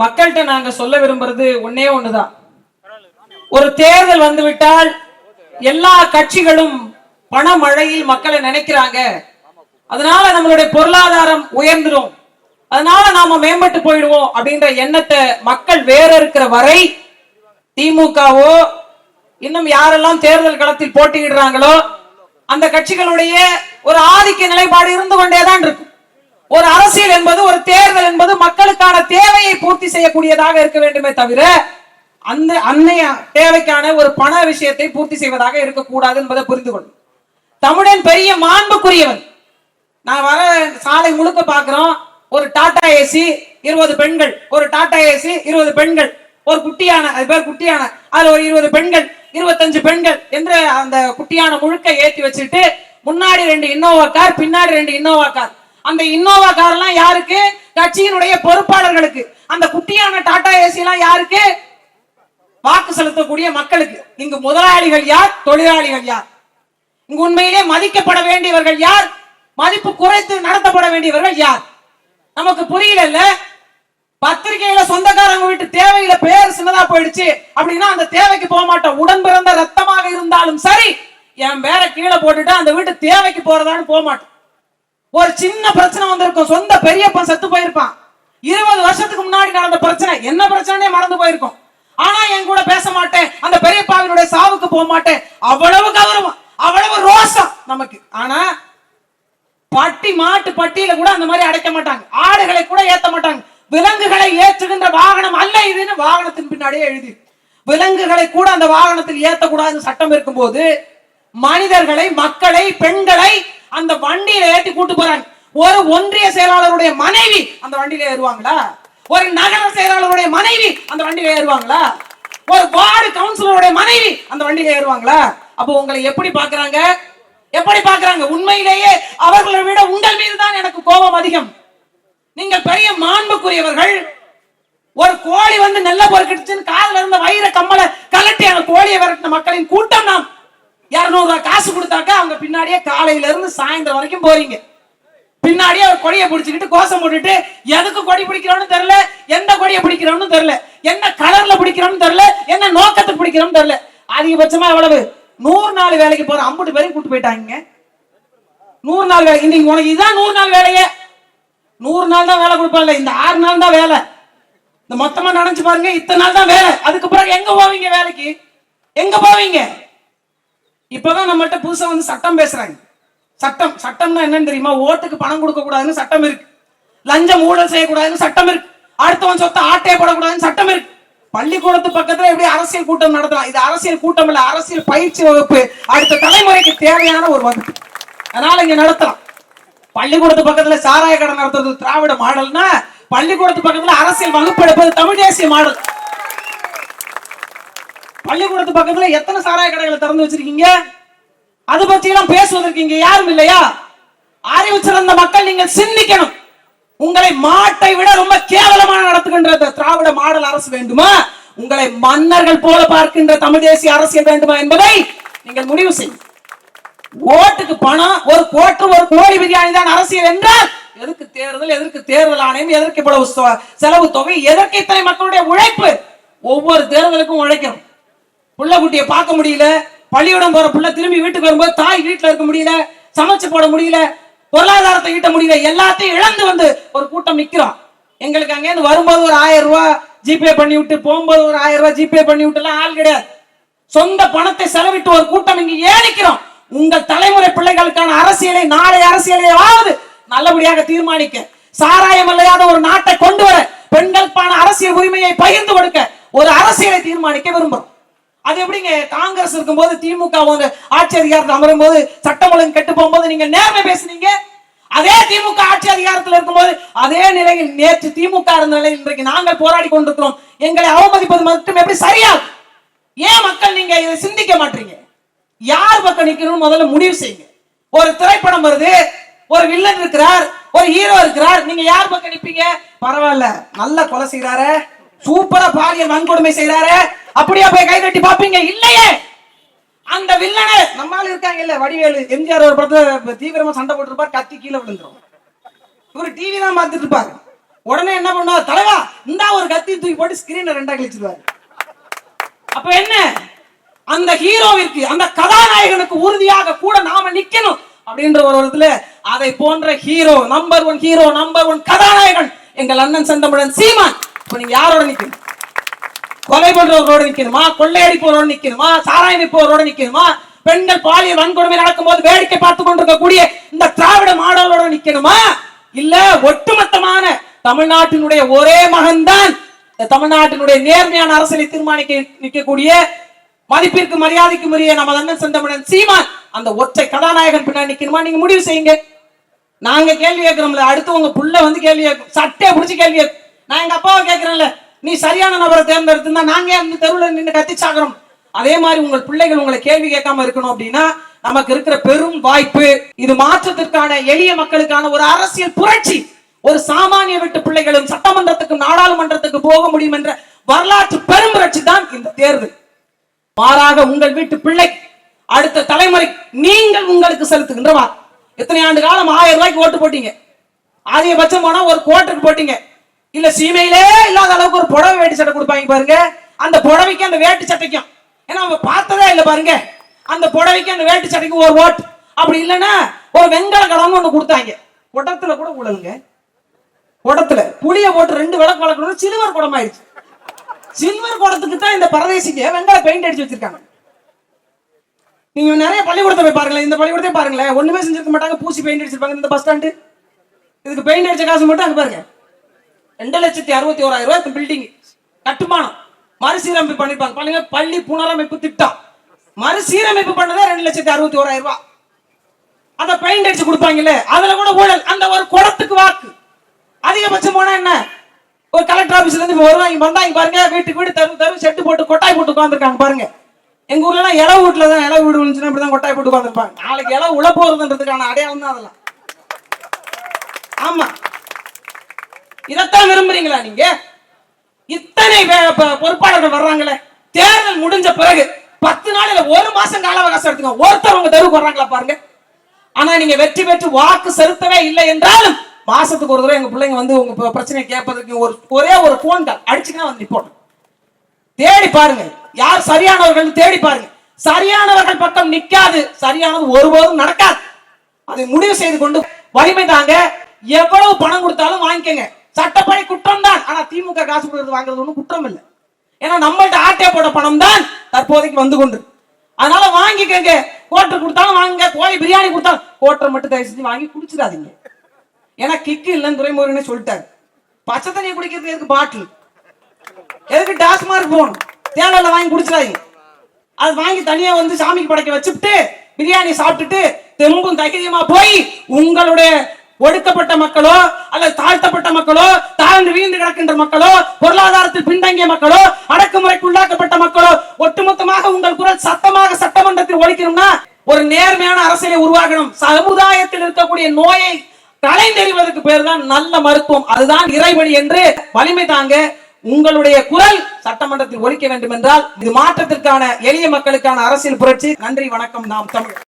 மக்கள்கிட்ட நாங்க சொல்ல விரும்புறது ஒன்னே ஒண்ணுதான். ஒரு தேர்தல் வந்துவிட்டால் எல்லா கட்சிகளும் பணமழையில் மக்களை நினைக்கிறாங்க. அதனால நம்மளுடைய பொருளாதாரம் உயர்ந்துடும் அதனால நாம மேம்பட்டு போயிடுவோம் அப்படின்ற எண்ணத்தை மக்கள் வேற இருக்கிற வரை திமுகவோ இன்னும் யாரெல்லாம் தேர்தல் களத்தில் போட்டியிடுறாங்களோ அந்த கட்சிகளுடைய ஒரு ஆதிக்க நிலைப்பாடு இருந்து கொண்டேதான் இருக்கும். ஒரு அரசியல் என்பது ஒரு தேர்தல் என்பது மக்களுக்கான தேவையை பூர்த்தி செய்யக்கூடியதாக இருக்க வேண்டுமே தவிர அந்த அன்னைய தேவைக்கான ஒரு பண விஷயத்தை பூர்த்தி செய்வதாக இருக்கக்கூடாது என்பதை புரிந்து கொள்ளும். தமிழன் பெரிய மாண்புக்குரியவன். நான் வர சாலை முழுக்க பாக்குறோம் ஒரு டாடா ஏசி இருபது பெண்கள். ஒரு டாடா ஏசி இருபது பெண்கள். ஒரு குட்டியான அது பேர் குட்டியான. அதுல ஒரு இருபது பெண்கள் இருபத்தஞ்சு பெண்கள் என்று அந்த குட்டியான முழுக்க ஏற்றி வச்சுட்டு முன்னாடி ரெண்டு இன்னோவா கார் பின்னாடி ரெண்டு இன்னோவா கார். அந்த இன்னோவா கார் எல்லாம் யாருக்கு? கட்சியினுடைய பொறுப்பாளர்களுக்கு. அந்த குட்டியான டாடா ஏசி எல்லாம் யாருக்கு? வாக்கு செலுத்தக்கூடிய மக்களுக்கு. இங்கு முதலாளிகள் யார்? தொழிலாளிகள் யார்? இங்கு உண்மையிலே மதிக்கப்பட வேண்டியவர்கள் யார்? மதிப்பு குறைத்து நடத்தப்பட வேண்டியவர்கள் யார்? நமக்கு புரியல பத்திரிகையில சொந்தக்காரங்க வீட்டு தேவையில பேர் சின்னதா போயிடுச்சு. அப்படின்னா அந்த தேவைக்கு போக மாட்டோம் உடன் பிறந்த ரத்தமாக இருந்தாலும் சரி என் பேரை கீழே போட்டுட்டு அந்த வீட்டு தேவைக்கு போறதான்னு போக மாட்டோம் ஒரு சின்ன பிரச்சனை வந்திருக்கும். சொந்த பெரியப்பன் செத்து போயிருப்பான். இருபது வருஷத்துக்கு முன்னாடி நடந்த பிரச்சனை. என்ன பிரச்சனையே மறந்து போயிருக்கும். ஆனா என் கூட பேச மாட்டேன். அந்த பெரியப்பாவினுடைய சாவுக்கு போக மாட்டேன். அவ்வளவு கௌரவம். அவ்வளவு ரோசம் நமக்கு. ஆனா பட்டி மாட்டு பட்டியில கூட அந்த மாதிரி அடைக்க மாட்டாங்க. ஆடுகளை கூட ஏத்த மாட்டாங்க. விலங்குகளை ஏற்றுகின்ற வாகனம் அல்ல இதுன்னு வாகனத்தின் பின்னாடியே எழுதி. விலங்குகளை கூட அந்த வாகனத்தில் ஏத்தக்கூடாதுன்னு சட்டம் இருக்கும்போது மனிதர்களை மக்களை பெண்களை அந்த வண்டியில ஏற்றி கூட்டு போறாங்க. ஒரு ஒன்றிய செயலாளருடைய மனைவி அந்த வண்டியில ஏறுவாங்களா? ஒரு நகர செயலாளருடைய மனைவி அந்த வண்டியில ஏறுவாங்களா? ஒரு வார்டு கவுன்சிலருடைய மனைவி அந்த வண்டியில ஏறுவாங்களா? அப்போ உங்களை எப்படி பாக்குறாங்க எப்படி பாக்குறாங்க உண்மையிலேயே அவர்களை விட உங்கள் மீது தான் எனக்கு கோபம் அதிகம். நீங்கள் பெரிய மாண்புக்குரியவர்கள். ஒரு கோழி வந்து நெல்ல பொறுக்கிடுச்சுன்னு காதுல இருந்த வயிற கம்மலை கலட்டி அந்த கோழியை விரட்டின மக்களின் கூட்டம் நாம் இரநூறுவா ரூபாய் காசு கொடுத்தாக்க அவங்க பின்னாடியே காலையில இருந்து சாயந்தரம் வரைக்கும் போறீங்க. பின்னாடியே ஒரு கொடியை பிடிச்சிக்கிட்டு கோஷம் போட்டுட்டு எதுக்கு கொடி பிடிக்கிறோம்னு தெரியல? எந்த கொடியை பிடிக்கிறோம்னு தெரியல? என்ன கலர்ல பிடிக்கிறோம்னு தெரியல? என்ன நோக்கத்தை பிடிக்கிறோம்னு தெரியல? அதிகபட்சமா எவ்வளவு? நூறு நாள் வேலைக்கு போற அம்புட்டு பேரையும் கூட்டு போயிட்டாங்க. நூறு நாள் வேலை இன்னைக்கு உனக்கு இதான் நூறு நாள் வேலையே. நூறு நாள் தான் வேலை கொடுப்பாங்க இந்த ஆறு நாள் தான் வேலை. இந்த மொத்தமா நினைச்சு பாருங்க இத்தனை நாள் தான் வேலை. அதுக்கப்புறம் எங்க போவீங்க வேலைக்கு? எங்க போவீங்க? இப்பதான் நம்மகிட்ட புதுசா வந்து சட்டம் பேசுறாங்க. சட்டம் சட்டம்னா என்னன்னு தெரியுமா? ஓட்டுக்கு பணம் கொடுக்க கூடாதுன்னு சட்டம் இருக்கு. லஞ்சம் ஊழல் செய்யக்கூடாதுன்னு சட்டம் இருக்கு. அடுத்தவன் சொத்தை ஆட்டைய போடக்கூடாதுன்னு சட்டம் இருக்கு. பள்ளிக்கூடத்து பக்கத்துல எப்படி அரசியல் கூட்டம் நடத்தலாம்? இது அரசியல் கூட்டம் இல்ல அரசியல் பயிற்சி வகுப்பு. அடுத்த தலைமுறைக்கு தேவையான ஒரு வகுப்பு. அதனால இங்க நடத்தலாம். பள்ளிக்கூடத்து பக்கத்துல சாராய கடை நடத்துறது திராவிட மாடல்னா பள்ளிக்கூடத்து பக்கத்துல அரசியல் வகுப்பு எடுப்பது தமிழ் தேசிய மாடல். பள்ளிக்கூடத்து பக்கத்துல எத்தனை சாராய கடைகளை திறந்து வச்சிருக்கீங்க? அது பத்தி எல்லாம் பேசுவதற்கு இங்க யாரும் இல்லையா? அறிவு சிறந்த மக்கள் நீங்கள் சிந்திக்கணும். உங்களை மாட்டை விட ரொம்ப கேவலமான நடத்துகின்ற இந்த திராவிட மாடல் அரசு வேண்டுமா? உங்களை மன்னர்கள் போல பார்க்கின்ற தமிழ் தேசிய அரசியல் வேண்டுமா என்பதை நீங்கள் முடிவு செய்யும் ஓட்டுக்கு பணம் ஒரு கோட்டு ஒரு கோடி பிரியாணி தான் அரசியல் என்றால் எதற்கு தேர்தல் எதற்கு தேர்தல் ஆணையம் எதற்கு இவ்வளவு செலவு தொகை எதற்கு இத்தனை மக்களுடைய உழைப்பு? ஒவ்வொரு தேர்தலுக்கும் உழைக்கணும். புள்ள குட்டியை பார்க்க முடியல. பள்ளியோடம் போற புள்ள திரும்பி வீட்டுக்கு வரும்போது தாய் வீட்டுல இருக்க முடியல. சமைச்சு போட முடியல. பொருளாதாரத்தை ஈட்ட முடியல. எல்லாத்தையும் இழந்து வந்து ஒரு கூட்டம் நிக்கிறோம் எங்களுக்கு அங்கேருந்து வரும்போது ஒரு ஆயிரம் ரூபாய் ஜிபே பண்ணி விட்டு போகும்போது ஒரு ஆயிரம் ரூபாய் ஜிபே பண்ணி விட்டு ஆள் கிடையாது. சொந்த பணத்தை செலவிட்டு ஒரு கூட்டம் இங்கு ஏன் உங்கள் தலைமுறை பிள்ளைகளுக்கான அரசியலை நாளை அரசியலையாவது நல்லபடியாக தீர்மானிக்க. சாராயம் இல்லாத ஒரு நாட்டை கொண்டு வர பெண்களுக்கான அரசியல் உரிமையை பகிர்ந்து கொடுக்க ஒரு அரசியலை தீர்மானிக்க விரும்புகிறோம் அது எப்படிங்க? காங்கிரஸ் இருக்கும்போது திமுக ஆட்சி அதிகாரத்தில் அமரும் போது சட்டம் ஒழுங்கு கெட்டு போகும்போது நீங்க நேர்மை பேசுனீங்க. அதே திமுக ஆட்சி அதிகாரத்தில் இருக்கும்போது அதே நிலையில் நேற்று திமுக இருந்த நிலையில் இன்றைக்கு நாங்கள் போராடி கொண்டிருக்கிறோம். எங்களை அவமதிப்பது மட்டும் எப்படி சரியா ஏன் மக்கள் நீங்க இதை சிந்திக்க மாட்டீங்க? யார் பக்கம் நிக்கணும்னு முதல்ல முடிவு செய்யுங்க. ஒரு திரைப்படம் வருது ஒரு வில்லன் இருக்கிறார் ஒரு ஹீரோ இருக்கிறார். நீங்க யார் பக்கம் நிப்பீங்க? பரவாயில்ல நல்ல கொலை செய்யறாரு சூப்பரா பாலியல் வன்கொடுமை செய்யறாரு அப்படியே போய் கை தட்டி பாப்பீங்க இல்லையே. அந்த வில்லனை நம்மால இருக்காங்க இல்ல வடிவேலு எம்ஜிஆர் ஒரு படத்துல தீவிரமா சண்டை போட்டுருப்பார் கத்தி கீழே விழுந்துரும். இவர் டிவி தான் பார்த்துட்டு இருப்பாரு. உடனே என்ன பண்ணுவார்? தலைவா இந்தா ஒரு கத்தி தூக்கி போட்டு ஸ்கிரீனை ரெண்டா கழிச்சிருவாரு. அப்ப என்ன? அந்த ஹீரோவிற்கு அந்த கதாநாயகனுக்கு உறுதியாக கூட நாம நிக்கணும் அப்படின்ற ஒரு இடத்துல அதை போன்ற hero number one hero number one கதாநாயகன் எங்கள் அண்ணன் செந்தமிழன் சீமான். இப்ப நீங்க யாரோட நிக்கணும்? கொலை பண்றவரோட நிக்கணுமா கொள்ளையடிப்பவரோட நிக்கணுமா சாராயம் விற்பவரோட நிக்கணுமா பெண்கள் பாலியல் வன்கொடுமை நடக்கும்போது வேடிக்கை பார்த்து கொண்டிருக்கக்கூடிய இந்த திராவிட மாடலோட நிக்கணுமா இல்ல ஒட்டுமொத்தமான தமிழ்நாட்டினுடைய ஒரே மகன்தான் இந்த தமிழ்நாட்டினுடைய நேர்மையான அரசியலை தீர்மானிக்க நிற்கக்கூடிய மதிப்பிற்கு மரியாதைக்கு உரிய நம்ம அண்ணன் செந்தமிழன் சீமான் அந்த ஒற்றை கதாநாயகன் பின்னாடி நிக்கணுமா நீங்க முடிவு செய்யுங்க. நாங்க கேள்வி கேட்கிறோம்ல அடுத்து உங்க புள்ள வந்து கேள்வி கேட்கும். சட்டையை பிடிச்சி கேள்வி கேட்கும். நான் எங்க அப்பாவை கேட்கிறேன்ல நீ சரியான நபரை தேர்ந்தெடுத்திருந்தா நாங்க அந்த தெருவில் நின்று கத்திச்சாகிறோம் அதே மாதிரி உங்கள் பிள்ளைகள் உங்களை கேள்வி கேட்காம இருக்கணும் அப்படின்னா நமக்கு இருக்கிற பெரும் வாய்ப்பு. இது மாற்றத்திற்கான எளிய மக்களுக்கான ஒரு அரசியல் புரட்சி. ஒரு சாமானிய வீட்டு பிள்ளைகளும் சட்டமன்றத்துக்கும் நாடாளுமன்றத்துக்கு போக முடியும் என்ற வரலாற்று பெரும் புரட்சி தான் இந்த தேர்தல். மாறாக உங்கள் வீட்டு பிள்ளை அடுத்த தலைமுறை நீங்கள் உங்களுக்கு செலுத்துகின்ற எத்தனை ஆண்டு காலம் ஆயிரம் ரூபாய்க்கு ஓட்டு போட்டீங்க? அதிகபட்சம் போனா ஒரு கோட்டுக்கு போட்டீங்க. இல்ல சீமையிலே இல்லாத அளவுக்கு ஒரு புடவை வேட்டி சட்டை கொடுப்பாங்க பாருங்க. அந்த புடவைக்கு அந்த வேட்டி சட்டைக்கும். ஏன்னா அவங்க பார்த்ததே இல்லை பாருங்க. அந்த புடவைக்கு அந்த வேட்டி சட்டைக்கு ஒரு ஓட்டு. அப்படி இல்லைன்னா ஒரு வெங்கல கலம்னு ஒண்ணு கொடுத்தாங்க. குடத்துல கூட விடலுங்க குடத்துல புளிய போட்டு ரெண்டு விளக்கு வளர்க்கணும் சில்வர் குடம் ஆயிடுச்சு. சில்வர் குடத்துக்கு தான் இந்த பரதேசிக்கு வெங்காய பெயிண்ட் அடிச்சு வச்சிருக்காங்க. நீங்க நிறைய பள்ளிக்கூடத்தை போய் பாருங்களேன். இந்த பள்ளிக்கூடத்தை பாருங்களேன். ஒண்ணுமே செஞ்சிருக்க மாட்டாங்க. பூசி பெயிண்ட் அடிச்சிருப்பாங்க. இந்த பஸ் ஸ்டாண்டு இதுக்கு பெயிண்ட் அடிச்ச காசு மட்டும் அங்க பாருங்க. ரெண்டு லட்சத்தி அறுபத்தி ஓராயிரம் ரூபாய் பில்டிங் கட்டுமானம். மறுசீரமைப்பு பண்ணிருப்பாங்க. பாருங்க பள்ளி புனரமைப்பு திட்டம். மறுசீரமைப்பு பண்ணதே ரெண்டு லட்சத்தி அறுபத்தி ஓராயிரம் ரூபாய். அந்த பெயிண்ட் அடிச்சு கொடுப்பாங்கல்ல அதுல கூட ஊழல். அந்த ஒரு குடத்துக்கு வாக்கு. அதிகபட்சம் போனா என்ன? ஒரு கலெக்டர் ஆபீஸ்ல இருந்து வருவாங்க வந்தாங்க பாருங்க வீட்டுக்கு வீடு தரு தரு செட்டு போட்டு கொட்டாய் போட்டு உட்காந்துருக்காங்க பாருங்க. எங்க ஊர்ல எல்லாம் இளவு வீட்டுல தான் இளவு வீடு விழுந்துச்சுன்னா அப்படிதான் கொட்டாய் போட்டு உட்காந்துருப்பாங்க நாளைக்கு இளவு உழ போறதுன்றதுக்கான அடையாளம் தான் அதெல்லாம். ஆமா. இதைத்தான் விரும்புறீங்களா நீங்க? இத்தனை வே- பொறுப்பாளர்கள் வர்றாங்களே. தேர்தல் முடிஞ்ச பிறகு பத்து நாள்ல ஒரு மாசம் கால அவகாசம் எடுத்துங்க ஒருத்தர் உங்க தெருவுக்கு வர்றாங்களா பாருங்க. ஆனா நீங்க வெற்றி பெற்று வாக்கு செலுத்தவே இல்லை என்றாலும் மாசத்துக்கு ஒரு தடவை எங்க பிள்ளைங்க வந்து உங்க பிரச்சனையை கேட்பதற்கு ஒரு ஒரே ஒரு போன் கால் அடிச்சுன்னா வந்து நிப்போம். தேடி பாருங்க. யார் சரியானவர்கள் தேடி பாருங்க. சரியானவர்கள் பக்கம் நிக்காது. சரியானது ஒருபோதும் நடக்காது. அதை முடிவு செய்து கொண்டு வலிமை தாங்க. எவ்வளவு பணம் கொடுத்தாலும் வாங்கிக்கங்க. சட்டப்படி குற்றம் தான் ஆனா திமுக காசு கொடுக்கறது வாங்குறது ஒண்ணும் குற்றம் இல்லை ஏன்னா நம்மள்ட்ட ஆட்டே போட பணம் தான் தற்போதைக்கு வந்து கொண்டு. அதனால வாங்கிக்கங்க. கோட்டர் கொடுத்தாலும் வாங்குங்க. கோழி பிரியாணி கொடுத்தாலும் கோட்டரை மட்டும் தயவு செஞ்சு வாங்கி குடிச்சிடாதீங்க. ஏன்னா கிக்கு இல்லைன்னு துறைமுருகனே சொல்லிட்டாரு. பச்சை தண்ணியை குடிக்கிறது எதுக்கு பாட்டில்? எதுக்கு டாஸ்மார்க் போகணும்? தேவையில்ல வாங்கி குடிச்சிடாதீங்க. அது வாங்கி தனியா வந்து சாமிக்கு படைக்க வச்சுட்டு பிரியாணி சாப்பிட்டுட்டு தெம்பும் தைரியமா போய் உங்களுடைய ஒடுக்கப்பட்ட மக்களோ அல்லது தாழ்த்தப்பட்ட மக்களோ தாழ்ந்து வீழ்ந்து கிடக்கின்ற மக்களோ பொருளாதாரத்தில் பின்தங்கிய மக்களோ அடக்குமுறைக்கு உள்ளாக்கப்பட்ட மக்களோ ஒட்டுமொத்தமாக உங்கள் குரல் சத்தமாக சட்டமன்றத்தில் ஒழிக்கணும்னா ஒரு நேர்மையான அரசியலை உருவாக்கணும். சமுதாயத்தில் இருக்கக்கூடிய நோயை கலைந்தெறிவதற்கு பேர் தான் நல்ல மருத்துவம். அதுதான் இறைவழி என்று வலிமை தாங்க உங்களுடைய குரல் சட்டமன்றத்தில் ஒழிக்க வேண்டும் என்றால் இது மாற்றத்திற்கான எளிய மக்களுக்கான அரசியல் புரட்சி. நன்றி வணக்கம். நாம் தமிழ்